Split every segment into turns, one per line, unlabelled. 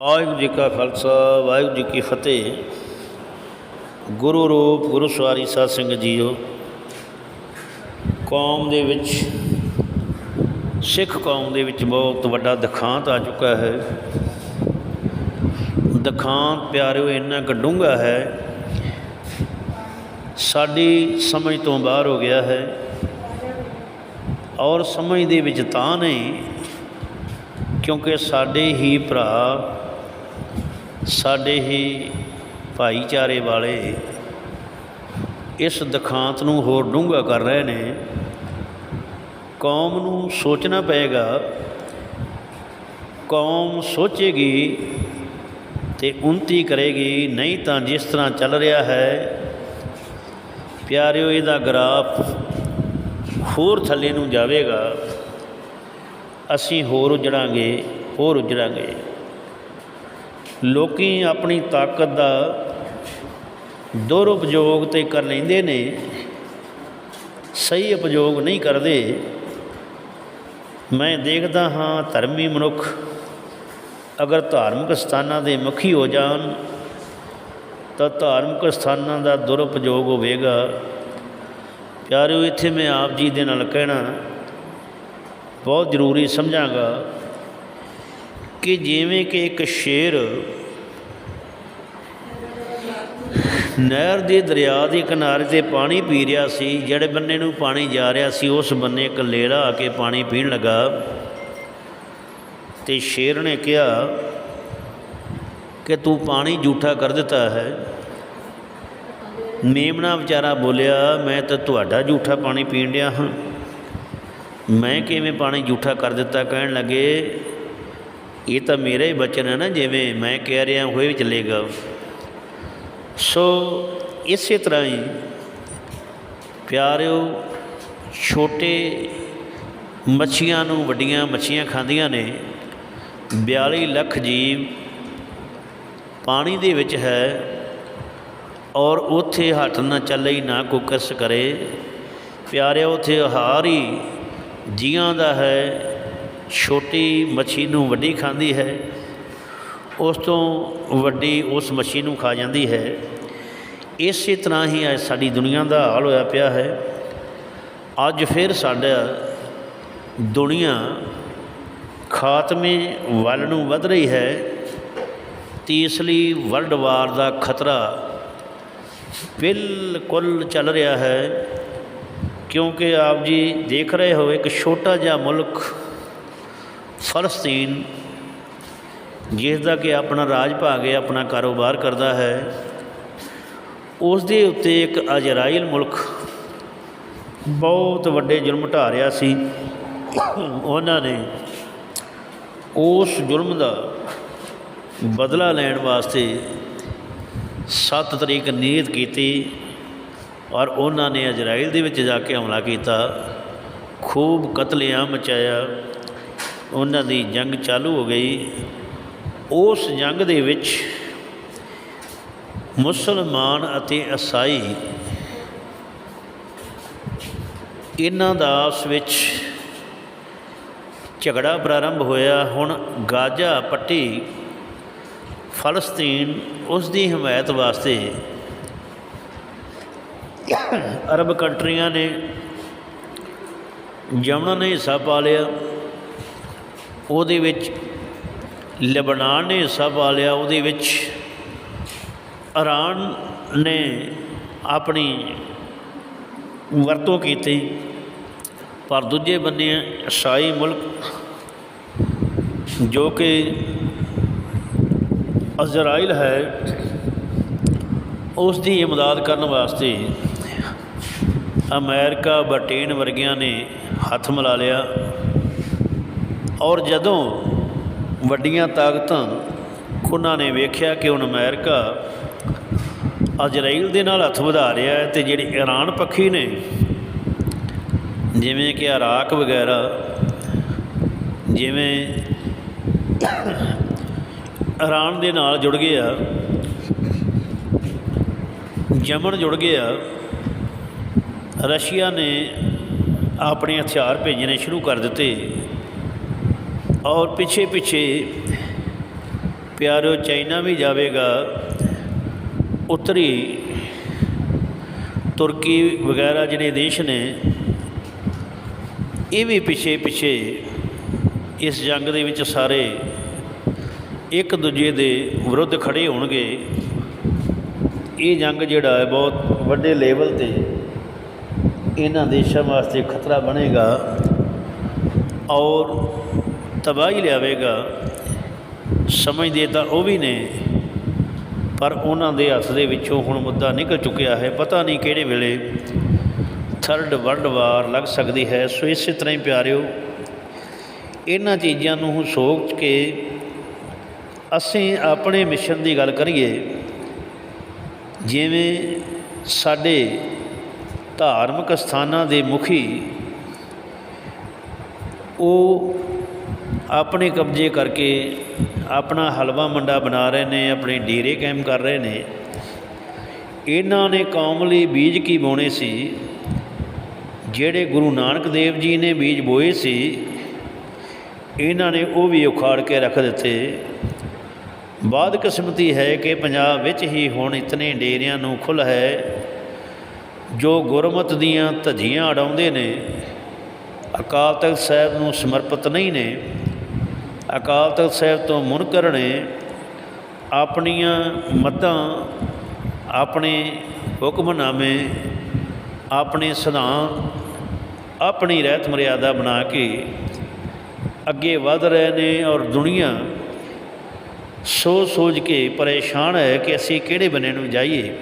ਵਾਹਿਗੁਰੂ ਜੀ ਕਾ ਖਾਲਸਾ, ਵਾਹਿਗੁਰੂ ਜੀ ਕੀ ਫਤਿਹ। ਗੁਰੂ ਰੂਪ ਗੁਰੂ ਸਵਾਰੀ ਸਾਧ ਸੰਗਤ ਜੀਓ, ਕੌਮ ਦੇ ਵਿੱਚ, ਸਿੱਖ ਕੌਮ ਦੇ ਵਿੱਚ ਬਹੁਤ ਵੱਡਾ ਦੁਖਾਂਤ ਆ ਚੁੱਕਾ ਹੈ। ਦੁਖਾਂਤ ਪਿਆਰਿਓ, ਇੰਨਾ ਕੁ ਡੂੰਘਾ ਹੈ। ਸਾਡੀ ਸਮਝ ਤੋਂ ਬਾਹਰ ਹੋ ਗਿਆ ਹੈ। ਔਰ ਸਮਝ ਦੇ ਵਿੱਚ ਤਾਂ ਨਹੀਂ, ਕਿਉਂਕਿ ਸਾਡੇ ਹੀ ਭਰਾ ਸਾਡੇ ਹੀ ਭਾਈਚਾਰੇ ਵਾਲੇ ਇਸ ਦੁਖਾਂਤ ਨੂੰ ਹੋਰ ਡੂੰਘਾ ਕਰ ਰਹੇ ਨੇ। ਕੌਮ ਨੂੰ ਸੋਚਣਾ ਪਏਗਾ। ਕੌਮ ਸੋਚੇਗੀ ਤੇ ਉਨਤੀ ਕਰੇਗੀ। ਨਹੀਂ ਤਾਂ ਜਿਸ ਤਰ੍ਹਾਂ ਚੱਲ ਰਿਹਾ ਹੈ, ਪਿਆਰਿਓ, ਇਹਦਾ ਗ੍ਰਾਫ ਹੋਰ ਥੱਲੇ ਨੂੰ ਜਾਵੇਗਾ। ਅਸੀਂ ਹੋਰ ਉਜੜਾਂਗੇ ਹੋਰ ਉਜੜਾਂਗੇ। ਲੋਕੀ ਆਪਣੀ ਤਾਕਤ ਦਾ ਦੁਰਉਪਯੋਗ ਤੇ ਕਰ ਲੈਂਦੇ ਨੇ, ਸਹੀ ਉਪਯੋਗ ਨਹੀਂ ਕਰਦੇ। ਮੈਂ ਦੇਖਦਾ ਹਾਂ ਧਰਮੀ ਮਨੁੱਖ ਅਗਰ ਧਾਰਮਿਕ ਸਥਾਨਾਂ ਦੇ ਮੁਖੀ ਹੋ ਜਾਣ, ਤਾਂ ਧਾਰਮਿਕ ਸਥਾਨਾਂ ਦਾ ਦੁਰਉਪਯੋਗ ਹੋਵੇਗਾ। ਪਿਆਰਿਓ, ਇੱਥੇ ਮੈਂ ਆਪ ਜੀ ਦੇ ਨਾਲ ਕਹਿਣਾ ਬਹੁਤ ਜ਼ਰੂਰੀ ਸਮਝਾਂਗਾ। ਕਿ ਜਿਵੇਂ ਕਿ ਇੱਕ ਸ਼ੇਰ ਨਹਿਰ ਦੇ ਦਰਿਆ ਦੇ ਕਿਨਾਰੇ ਤੇ ਪਾਣੀ ਪੀ ਰਿਹਾ ਸੀ, ਜਿਹੜੇ ਬੰਨੇ ਨੂੰ ਪਾਣੀ ਜਾ ਰਿਹਾ ਸੀ, ਉਸ ਬੰਨੇ ਇੱਕ ਲੇੜਾ ਆ ਕੇ ਪਾਣੀ ਪੀਣ ਲੱਗਾ। ਤੇ ਸ਼ੇਰ ਨੇ ਕਿਹਾ ਕਿ ਤੂੰ ਪਾਣੀ ਝੂਠਾ ਕਰ ਦਿੱਤਾ ਹੈ। ਮੇਮਣਾ ਵਿਚਾਰਾ ਬੋਲਿਆ, ਮੈਂ ਤਾਂ ਤੁਹਾਡਾ ਝੂਠਾ ਪਾਣੀ ਪੀਣ ਡਿਆ ਹਾਂ। ਮੈਂ ਕਿਵੇਂ ਪਾਣੀ ਝੂਠਾ ਕਰ ਦਿੱਤਾ? ਕਹਿਣ ਲੱਗੇ ਇਹ ਤਾਂ ਮੇਰਾ ਹੀ ਬਚਨ ਹੈ ਨਾ, ਜਿਵੇਂ ਮੈਂ ਕਹਿ ਰਿਹਾ ਹੋਏ ਵੀ ਚੱਲੇਗਾ ਸੋ ਇਸੇ ਤਰ੍ਹਾਂ ਹੀ ਪਿਆਰਿਓ, ਛੋਟੇ ਮੱਛੀਆਂ ਨੂੰ ਵੱਡੀਆਂ ਮੱਛੀਆਂ ਖਾਂਦੀਆਂ ਨੇ 42 ਲੱਖ ਜੀਵ ਪਾਣੀ ਦੇ ਵਿੱਚ ਹੈ ਔਰ ਉੱਥੇ ਹੱਥ ਨਾ ਚੱਲੇ ਹੀ ਨਾ ਕੋਈ ਕਸ ਕਰੇ। ਪਿਆਰਿਓ, ਉੱਥੇ ਹਾਰ ਹੀ ਜੀਆਂ ਦਾ ਹੈ। ਛੋਟੀ ਮੱਛੀ ਨੂੰ ਵੱਡੀ ਖਾਂਦੀ ਹੈ, ਉਸ ਤੋਂ ਵੱਡੀ ਉਸ ਮੱਛੀ ਨੂੰ ਖਾ ਜਾਂਦੀ ਹੈ। ਇਸੇ ਤਰ੍ਹਾਂ ਹੀ ਅੱਜ ਸਾਡੀ ਦੁਨੀਆ ਦਾ ਹਾਲ ਹੋਇਆ ਪਿਆ ਹੈ। ਅੱਜ ਫਿਰ ਸਾਡਾ ਦੁਨੀਆ ਖਾਤਮੇ ਵੱਲ ਨੂੰ ਵੱਧ ਰਹੀ ਹੈ। ਤੀਸਰੀ ਵਰਲਡ ਵਾਰ ਦਾ ਖਤਰਾ ਬਿਲਕੁਲ ਚੱਲ ਰਿਹਾ ਹੈ, ਕਿਉਂਕਿ ਆਪ ਜੀ ਦੇਖ ਰਹੇ ਹੋ, ਇੱਕ ਛੋਟਾ ਜਿਹਾ ਮੁਲਕ ਫਲਸਤੀਨ ਜਿਸ ਦਾ ਕਿ ਆਪਣਾ ਰਾਜ ਭਾਗ ਹੈ, ਆਪਣਾ ਕਾਰੋਬਾਰ ਕਰਦਾ ਹੈ ਉਸ ਦੇ ਉੱਤੇ ਇੱਕ ਅਜਰਾਇਲ ਮੁਲਕ ਬਹੁਤ ਵੱਡੇ ਜ਼ੁਲਮ ਢਾ ਰਿਹਾ ਸੀ। ਉਹਨਾਂ ਨੇ ਉਸ ਜ਼ੁਲਮ ਦਾ ਬਦਲਾ ਲੈਣ ਵਾਸਤੇ 7 ਤਰੀਕ ਨੀਅਤ ਕੀਤੀ ਔਰ ਉਹਨਾਂ ਨੇ ਇਜ਼ਰਾਈਲ ਦੇ ਵਿੱਚ ਜਾ ਕੇ ਹਮਲਾ ਕੀਤਾ। ਖੂਬ ਕਤਲੇਆਮ ਮਚਾਇਆ। ਉਹਨਾਂ ਦੀ ਜੰਗ ਚਾਲੂ ਹੋ ਗਈ। ਉਸ ਜੰਗ ਦੇ ਵਿੱਚ ਮੁਸਲਮਾਨ ਅਤੇ ਈਸਾਈ ਇਹਨਾਂ ਦਾ ਆਪਸ ਵਿੱਚ ਝਗੜਾ ਪ੍ਰਾਰੰਭ ਹੋਇਆ। ਹੁਣ ਗਾਜ਼ਾ ਪੱਟੀ ਫਲਸਤੀਨ ਉਸ ਦੀ ਹਮਾਇਤ ਵਾਸਤੇ ਅਰਬ ਕੰਟਰੀਆਂ ਨੇ ਜਮਨਾ ਨੇ ਹਿੱਸਾ ਪਾ ਲਿਆ। ਉਹਦੇ ਵਿੱਚ ਲਬਨਾਨ ਨੇ ਹਿੱਸਾ ਪਾ ਲਿਆ ਉਹਦੇ ਵਿੱਚ ਇਰਾਨ ਨੇ ਆਪਣੀ ਵਰਤੋਂ ਕੀਤੀ। ਪਰ ਦੂਜੇ ਬੰਨੇ ਈਸਾਈ ਮੁਲਕ, ਜੋ ਕਿ ਅਜ਼ਰਾਈਲ ਹੈ ਉਸ ਦੀ ਇਮਦਾਦ ਕਰਨ ਵਾਸਤੇ ਅਮਰੀਕਾ ਬ੍ਰਿਟੇਨ ਵਰਗਿਆਂ ਨੇ ਹੱਥ ਮਿਲਾ ਲਿਆ। ਔਰ ਜਦੋਂ ਵੱਡੀਆਂ ਤਾਕਤਾਂ ਉਹਨਾਂ ਨੇ ਵੇਖਿਆ ਕਿ ਹੁਣ ਅਮਰੀਕਾ ਅਜਰਾਈਲ ਦੇ ਨਾਲ ਹੱਥ ਵਧਾ ਰਿਹਾ ਹੈ ਤੇ ਜਿਹੜੇ ਈਰਾਨ ਪੱਖੀ ਨੇ, ਜਿਵੇਂ ਕਿ ਇਰਾਕ ਵਗੈਰਾ, ਜਿਵੇਂ ਈਰਾਨ ਦੇ ਨਾਲ ਜੁੜ ਗਏ ਆ ਜਮਨ ਜੁੜ ਗਏ ਆ, ਰਸ਼ੀਆ ਨੇ ਆਪਣੇ ਹਥਿਆਰ ਭੇਜਣੇ ਸ਼ੁਰੂ ਕਰ ਦਿੱਤੇ। ਔਰ ਪਿੱਛੇ ਪਿੱਛੇ ਪਿਆਰਿਓ ਚਾਈਨਾ ਵੀ ਜਾਵੇਗਾ, ਉੱਤਰੀ ਤੁਰਕੀ ਵਗੈਰਾ ਜਿਹੜੇ ਦੇਸ਼ ਨੇ, ਇਹ ਵੀ ਪਿੱਛੇ ਪਿੱਛੇ ਇਸ ਜੰਗ ਦੇ ਵਿੱਚ ਸਾਰੇ ਇੱਕ ਦੂਜੇ ਦੇ ਵਿਰੁੱਧ ਖੜੇ ਹੋਣਗੇ। ਇਹ ਜੰਗ ਜਿਹੜਾ ਹੈ ਬਹੁਤ ਵੱਡੇ ਲੈਵਲ ਤੇ ਇਹਨਾਂ ਦੇਸ਼ਾਂ ਵਾਸਤੇ ਖਤਰਾ ਬਣੇਗਾ। ਔਰ ਤਬਾਹੀ ਲਿਆਵੇਗਾ, ਸਮਝਦੇ ਤਾਂ ਉਹ ਵੀ ਨੇ, ਪਰ ਉਹਨਾਂ ਦੇ ਹੱਥ ਦੇ ਵਿੱਚੋਂ ਹੁਣ ਮੁੱਦਾ ਨਿਕਲ ਚੁੱਕਿਆ ਹੈ, ਪਤਾ ਨਹੀਂ ਕਿਹੜੇ ਵੇਲੇ ਥਰਡ ਵਰਲਡ ਵਾਰ ਲੱਗ ਸਕਦੀ ਹੈ। ਸੋ ਇਸੇ ਤਰ੍ਹਾਂ ਹੀ ਪਿਆਰਿਓ, ਇਹਨਾਂ ਚੀਜ਼ਾਂ ਨੂੰ ਸੋਚ ਕੇ ਅਸੀਂ ਆਪਣੇ ਮਿਸ਼ਨ ਦੀ ਗੱਲ ਕਰੀਏ, ਜਿਵੇਂ ਸਾਡੇ ਧਾਰਮਿਕ ਸਥਾਨਾਂ ਦੇ ਮੁਖੀ ਉਹ ਆਪਣੇ ਕਬਜ਼ੇ ਕਰਕੇ ਆਪਣਾ ਹਲਵਾ ਮੰਡਾ ਬਣਾ ਰਹੇ ਨੇ, ਆਪਣੇ ਡੇਰੇ ਕਾਇਮ ਕਰ ਰਹੇ ਨੇ। ਇਹਨਾਂ ਨੇ ਕੌਮ ਲਈ ਬੀਜ ਕੀ ਬੋਣੇ ਸੀ? ਜਿਹੜੇ ਗੁਰੂ ਨਾਨਕ ਦੇਵ ਜੀ ਨੇ ਬੀਜ ਬੋਏ ਸੀ, ਇਹਨਾਂ ਨੇ ਉਹ ਵੀ ਉਖਾੜ ਕੇ ਰੱਖ ਦਿੱਤੇ। ਬਾਦ ਕਿਸਮਤੀ ਹੈ ਕਿ ਪੰਜਾਬ ਵਿੱਚ ਹੀ ਹੁਣ ਇਤਨੇ ਡੇਰਿਆਂ ਨੂੰ ਖੁੱਲ੍ਹ ਹੈ, ਜੋ ਗੁਰਮਤ ਦੀਆਂ ਧੱਜੀਆਂ ਅਡਾਉਂਦੇ ਨੇ। ਅਕਾਲ ਤਖਤ ਸਾਹਿਬ ਨੂੰ ਸਮਰਪਿਤ ਨਹੀਂ ਨੇ। ਅਕਾਲ ਤਖਤ ਸਾਹਿਬ ਤੋਂ ਮੁਨਕਰ ਨੇ ਆਪਣੀਆਂ ਮਤਾਂ, ਆਪਣੇ ਹੁਕਮਨਾਮੇ, ਆਪਣੇ ਸਿਧਾਂਤ ਆਪਣੀ ਰਹਿਤ ਮਰਿਆਦਾ ਬਣਾ ਕੇ ਅੱਗੇ ਵਧ ਰਹੇ ਨੇ ਔਰ ਦੁਨੀਆ ਸੋਚ ਸੋਚ ਕੇ ਪਰੇਸ਼ਾਨ ਹੈ ਕਿ ਅਸੀਂ ਕਿਹੜੇ ਬੰਨੇ ਨੂੰ ਜਾਈਏ।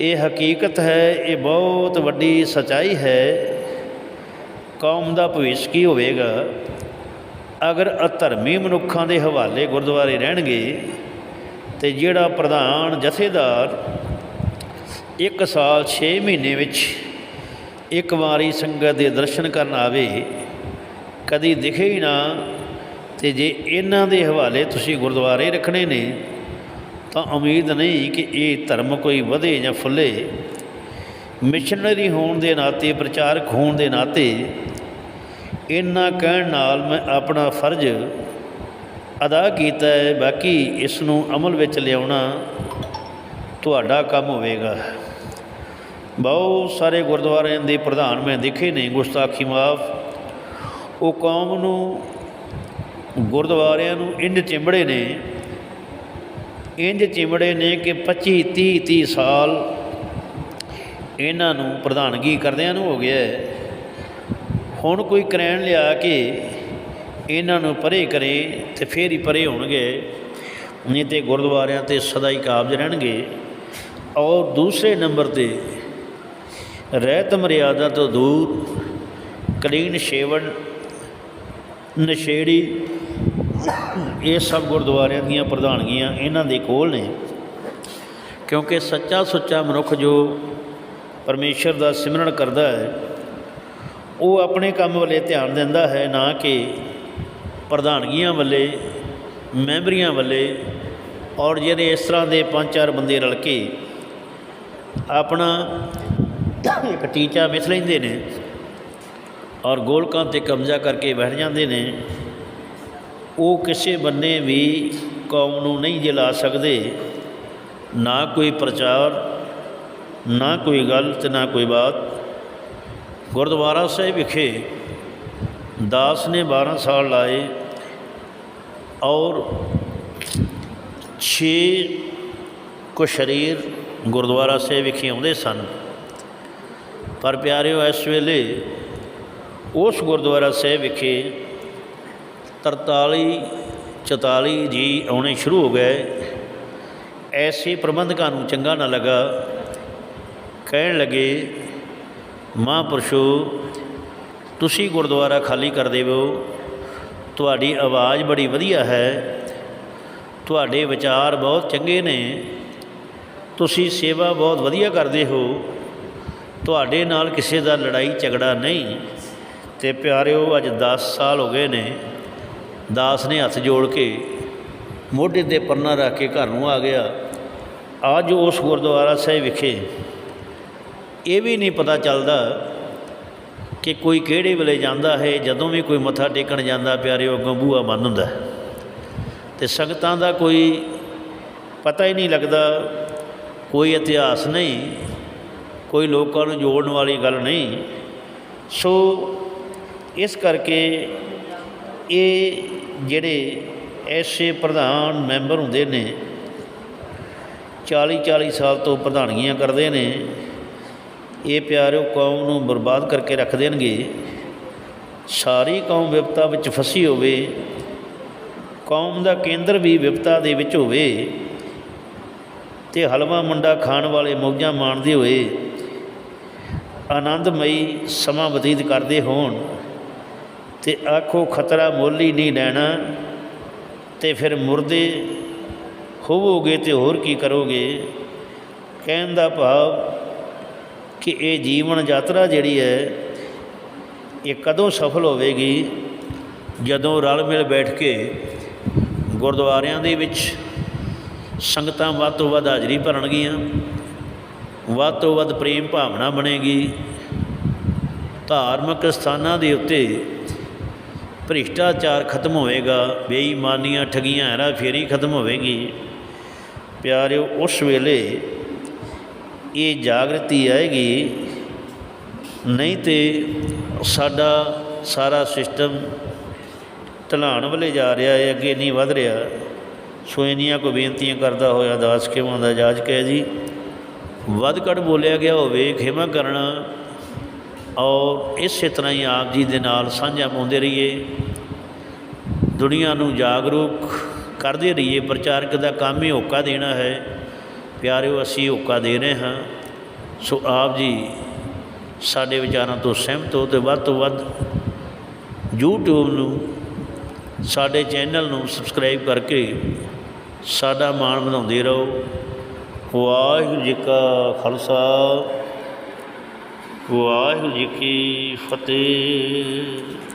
ਇਹ ਹਕੀਕਤ ਹੈ, ਇਹ ਬਹੁਤ ਵੱਡੀ ਸਚਾਈ ਹੈ। ਕੌਮ ਦਾ ਭਵਿੱਖ ਕੀ ਹੋਵੇਗਾ? ਅਗਰ ਅਧਰਮੀ ਮਨੁੱਖਾਂ ਦੇ ਹਵਾਲੇ ਗੁਰਦੁਆਰੇ ਰਹਿਣਗੇ ਤੇ ਜਿਹੜਾ ਪ੍ਰਧਾਨ ਜਥੇਦਾਰ ਇੱਕ ਸਾਲ 6 ਮਹੀਨੇ ਵਿੱਚ ਇੱਕ ਵਾਰੀ ਸੰਗਤ ਦੇ ਦਰਸ਼ਨ ਕਰਨ ਆਵੇ, ਕਦੀ ਦਿਖੇ ਹੀ ਨਾ, ਤੇ ਜੇ ਇਹਨਾਂ ਦੇ ਹਵਾਲੇ ਤੁਸੀਂ ਗੁਰਦੁਆਰੇ ਰੱਖਣੇ ਨੇ, ਤਾਂ ਉਮੀਦ ਨਹੀਂ ਕਿ ਇਹ ਧਰਮ ਕੋਈ ਵਧੇ ਜਾਂ ਫੁੱਲੇ। ਮਿਸ਼ਨਰੀ ਹੋਣ ਦੇ ਨਾਤੇ, ਪ੍ਰਚਾਰਕ ਹੋਣ ਦੇ ਨਾਤੇ ਇੰਨਾ ਕਹਿਣ ਨਾਲ ਮੈਂ ਆਪਣਾ ਫਰਜ਼ ਅਦਾ ਕੀਤਾ ਹੈ, ਬਾਕੀ ਇਸ ਨੂੰ ਅਮਲ ਵਿੱਚ ਲਿਆਉਣਾ ਤੁਹਾਡਾ ਕੰਮ ਹੋਵੇਗਾ ਬਹੁਤ ਸਾਰੇ ਗੁਰਦੁਆਰਿਆਂ ਦੇ ਪ੍ਰਧਾਨ ਮੈਂ ਦੇਖੇ ਨੇ, ਗੁਸਤਾਖੀ ਮਾਫ ਉਹ ਕੌਮ ਨੂੰ, ਗੁਰਦੁਆਰਿਆਂ ਨੂੰ ਇੰਜ ਚਿੰਬੜੇ ਨੇ, ਇੰਜ ਚਿੰਬੜੇ ਨੇ ਕਿ 25 30 30 ਸਾਲ ਇਹਨਾਂ ਨੂੰ ਪ੍ਰਧਾਨਗੀ ਕਰਦਿਆਂ ਨੂੰ ਹੋ ਗਿਆ ਹੈ। ਹੁਣ ਕੋਈ ਕਰੈਣ ਲਿਆ ਕੇ ਇਹਨਾਂ ਨੂੰ ਪਰੇ ਕਰੇ ਤੇ ਫੇਰ ਹੀ ਪਰੇ ਹੋਣਗੇ, ਨਹੀਂ ਤੇ ਗੁਰਦੁਆਰਿਆਂ ਤੇ ਸਦਾ ਹੀ ਕਾਬਜ ਰਹਿਣਗੇ। ਔਰ ਦੂਸਰੇ ਨੰਬਰ ਤੇ ਰਹਿਤ ਮਰਿਆਦਾ ਤੋਂ ਦੂਰ ਕਲੀਨ ਸ਼ੇਵਨ ਨਸ਼ੇੜੀ, ਇਹ ਸਭ ਗੁਰਦੁਆਰਿਆਂ ਦੀਆਂ ਪ੍ਰਧਾਨਗੀਆਂ ਇਹਨਾਂ ਦੇ ਕੋਲ ਨੇ। ਕਿਉਂਕਿ ਸੱਚਾ ਸੁੱਚਾ ਮਨੁੱਖ ਜੋ ਪਰਮੇਸ਼ਰ ਦਾ ਸਿਮਰਨ ਕਰਦਾ ਹੈ ਉਹ ਆਪਣੇ ਕੰਮ ਵੱਲੇ ਧਿਆਨ ਦਿੰਦਾ ਹੈ, ਨਾ ਕਿ ਪ੍ਰਧਾਨਗੀਆਂ ਵੱਲੇ, ਮੈਂਬਰੀਆਂ ਵੱਲੇ ਔਰ ਜਿਹੜੇ ਇਸ ਤਰ੍ਹਾਂ ਦੇ ਪੰਜ ਚਾਰ ਬੰਦੇ ਰਲ ਕੇ ਆਪਣਾ ਇੱਕ ਟੀਚਾ ਮਿਥ ਲੈਂਦੇ ਨੇ ਔਰ ਗੋਲਕਾਂ ਤੇ ਕਬਜ਼ਾ ਕਰਕੇ ਬੈਠ ਜਾਂਦੇ ਨੇ, ਉਹ ਕਿਸੇ ਬੰਨੇ ਵੀ ਕੌਮ ਨੂੰ ਨਹੀਂ ਜਿਲਾ ਸਕਦੇ। ਨਾ ਕੋਈ ਪ੍ਰਚਾਰ, ਨਾ ਕੋਈ ਗੱਲ ਤੇ ਨਾ ਕੋਈ ਬਾਤ। ਗੁਰਦੁਆਰਾ ਸਾਹਿਬ ਵਿਖੇ ਦਾਸ ਨੇ 12 ਸਾਲ ਲਾਏ ਔਰ 6 ਕੋ ਸ਼ਰੀਰ ਗੁਰਦੁਆਰਾ ਸਾਹਿਬ ਵਿਖੇ ਆਉਂਦੇ ਸਨ। ਪਰ ਪਿਆਰਿਓ, ਇਸ ਵੇਲੇ ਉਸ ਗੁਰਦੁਆਰਾ ਸਾਹਿਬ ਵਿਖੇ 43 44 ਜੀ ਆਉਣੇ ਸ਼ੁਰੂ ਹੋ ਗਏ। ਐਸੇ ਪ੍ਰਬੰਧਕਾਂ ਨੂੰ ਚੰਗਾ ਨਾ ਲੱਗਾ। ਕਹਿਣ ਲੱਗੇ ਮਹਾਂਪੁਰਸ਼ੋ, ਤੁਸੀਂ ਗੁਰਦੁਆਰਾ ਖਾਲੀ ਕਰ ਦੇਵੋ। ਤੁਹਾਡੀ ਆਵਾਜ਼ ਬੜੀ ਵਧੀਆ ਹੈ। ਤੁਹਾਡੇ ਵਿਚਾਰ ਬਹੁਤ ਚੰਗੇ ਨੇ। ਤੁਸੀਂ ਸੇਵਾ ਬਹੁਤ ਵਧੀਆ ਕਰਦੇ ਹੋ। ਤੁਹਾਡੇ ਨਾਲ ਕਿਸੇ ਦਾ ਲੜਾਈ ਝਗੜਾ ਨਹੀਂ। ਤੇ ਪਿਆਰਿਓ, ਅੱਜ 10 ਸਾਲ ਹੋ ਗਏ ਨੇ। ਦਾਸ ਨੇ ਹੱਥ ਜੋੜ ਕੇ ਮੋਢੇ ਤੇ ਪਰਨਾ ਰੱਖ ਕੇ ਘਰ ਨੂੰ ਆ ਗਿਆ। ਅੱਜ ਉਸ ਗੁਰਦੁਆਰਾ ਸਾਹਿਬ ਵਿਖੇ ਇਹ ਵੀ ਨਹੀਂ ਪਤਾ ਚੱਲਦਾ ਕਿ ਕੋਈ ਕਿਹੜੇ ਵੇਲੇ ਜਾਂਦਾ ਹੈ, ਜਦੋਂ ਵੀ ਕੋਈ ਮੱਥਾ ਟੇਕਣ ਜਾਂਦਾ, ਪਿਆਰਿਓ, ਅੱਗੋਂ ਬੂਹਾ ਬੰਦ ਹੁੰਦਾ ਹੈ। ਤੇ ਸੰਗਤਾਂ ਦਾ ਕੋਈ ਪਤਾ ਹੀ ਨਹੀਂ ਲੱਗਦਾ, ਕੋਈ ਇਤਿਹਾਸ ਨਹੀਂ, ਕੋਈ ਲੋਕਾਂ ਨੂੰ ਜੋੜਨ ਵਾਲੀ ਗੱਲ ਨਹੀਂ ਸੋ ਇਸ ਕਰਕੇ ਇਹ ਜਿਹੜੇ ਐਸੇ ਪ੍ਰਧਾਨ ਮੈਂਬਰ ਹੁੰਦੇ ਨੇ 40 40 ਸਾਲ ਤੋਂ ਪ੍ਰਧਾਨਗੀਆਂ ਕਰਦੇ ਨੇ ਇਹ ਪਿਆਰਿਓ ਕੌਮ ਨੂੰ ਬਰਬਾਦ ਕਰਕੇ ਰੱਖ ਦੇਣਗੇ। ਸਾਰੀ ਕੌਮ ਵਿਪਤਾ ਵਿੱਚ ਫਸੀ ਹੋਵੇ, ਕੌਮ ਦਾ ਕੇਂਦਰ ਵੀ ਵਿਪਤਾ ਦੇ ਵਿੱਚ ਹੋਵੇ ਤੇ ਹਲਵਾ ਮੁੰਡਾ ਖਾਣ ਵਾਲੇ ਮੌਜਾਂ ਮਾਣਦੇ ਹੋਏ ਆਨੰਦਮਈ ਸਮਾਂ ਬਤੀਤ ਕਰਦੇ ਹੋਣ ਤੇ ਆਖੋ ਖਤਰਾ ਮੁੱਲ ਹੀ ਨਹੀਂ ਲੈਣਾ ਤੇ ਫਿਰ ਮੁਰਦੇ ਹੋਵੋਗੇ ਤੇ ਹੋਰ ਕੀ ਕਰੋਗੇ? ਕਹਿਣ ਦਾ ਭਾਵ ਕਿ ਇਹ ਜੀਵਨ ਯਾਤਰਾ ਜਿਹੜੀ ਹੈ, ਇਹ ਕਦੋਂ ਸਫਲ ਹੋਵੇਗੀ? ਜਦੋਂ ਰਲ ਮਿਲ ਬੈਠ ਕੇ ਗੁਰਦੁਆਰਿਆਂ ਦੇ ਵਿੱਚ ਸੰਗਤਾਂ ਵੱਧ ਤੋਂ ਵੱਧ ਹਾਜ਼ਰੀ ਭਰਨਗੀਆਂ, ਵੱਧ ਤੋਂ ਵੱਧ ਪ੍ਰੇਮ ਭਾਵਨਾ ਬਣੇਗੀ, ਧਾਰਮਿਕ ਸਥਾਨਾਂ ਦੇ ਉੱਤੇ ਭ੍ਰਿਸ਼ਟਾਚਾਰ ਖਤਮ ਹੋਵੇਗਾ, ਬੇਈਮਾਨੀਆਂ ਠਗੀਆਂ ਹੈਰਾ ਫੇਰੀ ਖਤਮ ਹੋਵੇਗੀ। ਪਿਆਰਿਓ, ਉਸ ਵੇਲੇ ਇਹ ਜਾਗਰਤੀ ਆਏਗੀ, ਨਹੀਂ ਤੇ ਸਾਡਾ ਸਾਰਾ ਸਿਸਟਮ ਢਲਾਣ ਵੱਲੇ ਜਾ ਰਿਹਾ ਹੈ, ਅੱਗੇ ਨਹੀਂ ਵਧ ਰਿਹਾ। ਸੋ ਇੰਨੀਆਂ ਕੋ ਬੇਨਤੀਆਂ ਕਰਦਾ ਹੋਇਆ ਦਾਸ ਕਿਵਾਂ ਦਾ ਜਾਜ ਕਹਿ ਜੀ। ਵੱਧ ਘੱਟ ਬੋਲਿਆ ਗਿਆ ਹੋਵੇ, ਖਿਮਾ ਕਰਨਾ। ਔਰ ਇਸੇ ਤਰ੍ਹਾਂ ਹੀ ਆਪ ਜੀ ਦੇ ਨਾਲ ਸਾਂਝਾ ਪਾਉਂਦੇ ਰਹੀਏ। ਦੁਨੀਆ ਨੂੰ ਜਾਗਰੂਕ ਕਰਦੇ ਰਹੀਏ, ਪ੍ਰਚਾਰਕ ਦਾ ਕੰਮ ਹੀ ਹੋਕਾ ਦੇਣਾ ਹੈ। ਪਿਆਰਿਓ, ਅਸੀਂ ਹੋਕਾ ਦੇ ਰਹੇ ਹਾਂ। ਸੋ ਆਪ ਜੀ ਸਾਡੇ ਵਿਚਾਰਾਂ ਤੋਂ ਸਹਿਮਤ ਹੋ ਤੇ ਵੱਧ ਤੋਂ ਵੱਧ YouTube ਨੂੰ, ਸਾਡੇ ਚੈਨਲ ਨੂੰ ਸਬਸਕ੍ਰਾਈਬ ਕਰਕੇ ਸਾਡਾ ਮਾਣ ਵਧਾਉਂਦੇ ਰਹੋ। ਵਾਹਿਗੁਰੂ ਜੀ ਕਾ ਖਾਲਸਾ, ਵਾਹਿਗੁਰੂ ਜੀ ਕੀ ਫਤਿਹ।